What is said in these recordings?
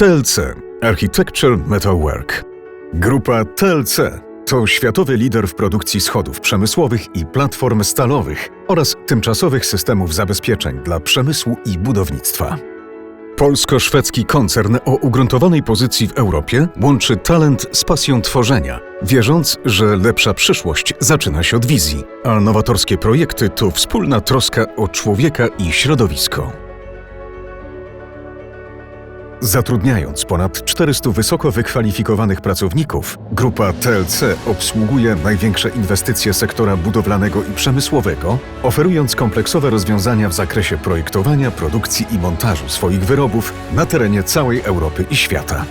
TLC Architecture Metalwork. Grupa TLC to światowy lider w produkcji schodów przemysłowych i platform stalowych oraz tymczasowych systemów zabezpieczeń dla przemysłu i budownictwa. Polsko-szwedzki koncern o ugruntowanej pozycji w Europie łączy talent z pasją tworzenia, wierząc, że lepsza przyszłość zaczyna się od wizji, a nowatorskie projekty to wspólna troska o człowieka i środowisko. Zatrudniając ponad 400 wysoko wykwalifikowanych pracowników, grupa TLC obsługuje największe inwestycje sektora budowlanego i przemysłowego, oferując kompleksowe rozwiązania w zakresie projektowania, produkcji i montażu swoich wyrobów na terenie całej Europy i świata.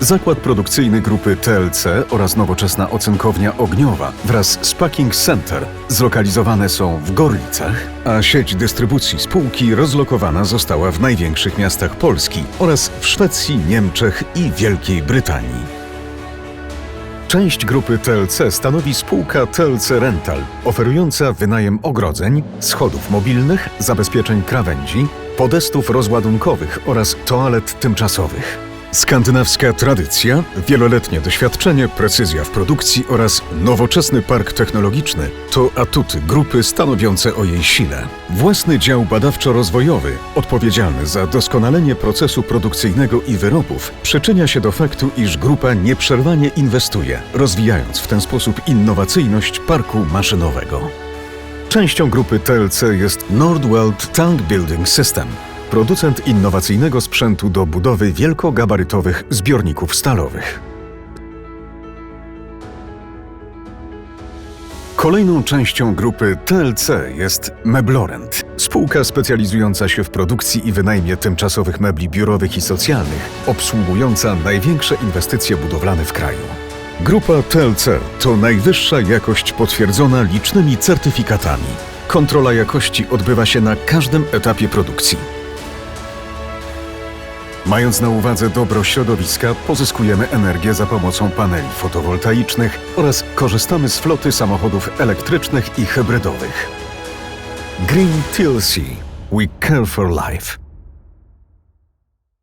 Zakład produkcyjny grupy TLC oraz nowoczesna ocenkownia ogniowa wraz z Packing Center zlokalizowane są w Gorlicach, a sieć dystrybucji spółki rozlokowana została w największych miastach Polski oraz w Szwecji, Niemczech i Wielkiej Brytanii. Część grupy TLC stanowi spółka TLC Rental, oferująca wynajem ogrodzeń, schodów mobilnych, zabezpieczeń krawędzi, podestów rozładunkowych oraz toalet tymczasowych. Skandynawska tradycja, wieloletnie doświadczenie, precyzja w produkcji oraz nowoczesny park technologiczny to atuty grupy stanowiące o jej sile. Własny dział badawczo-rozwojowy, odpowiedzialny za doskonalenie procesu produkcyjnego i wyrobów, przyczynia się do faktu, iż grupa nieprzerwanie inwestuje, rozwijając w ten sposób innowacyjność parku maszynowego. Częścią grupy TLC jest Nordweld Tank Building System, producent innowacyjnego sprzętu do budowy wielkogabarytowych zbiorników stalowych. Kolejną częścią grupy TLC jest Meblorent, spółka specjalizująca się w produkcji i wynajmie tymczasowych mebli biurowych i socjalnych, obsługująca największe inwestycje budowlane w kraju. Grupa TLC to najwyższa jakość potwierdzona licznymi certyfikatami. Kontrola jakości odbywa się na każdym etapie produkcji. Mając na uwadze dobro środowiska, pozyskujemy energię za pomocą paneli fotowoltaicznych oraz korzystamy z floty samochodów elektrycznych i hybrydowych. Green TLC. We care for life.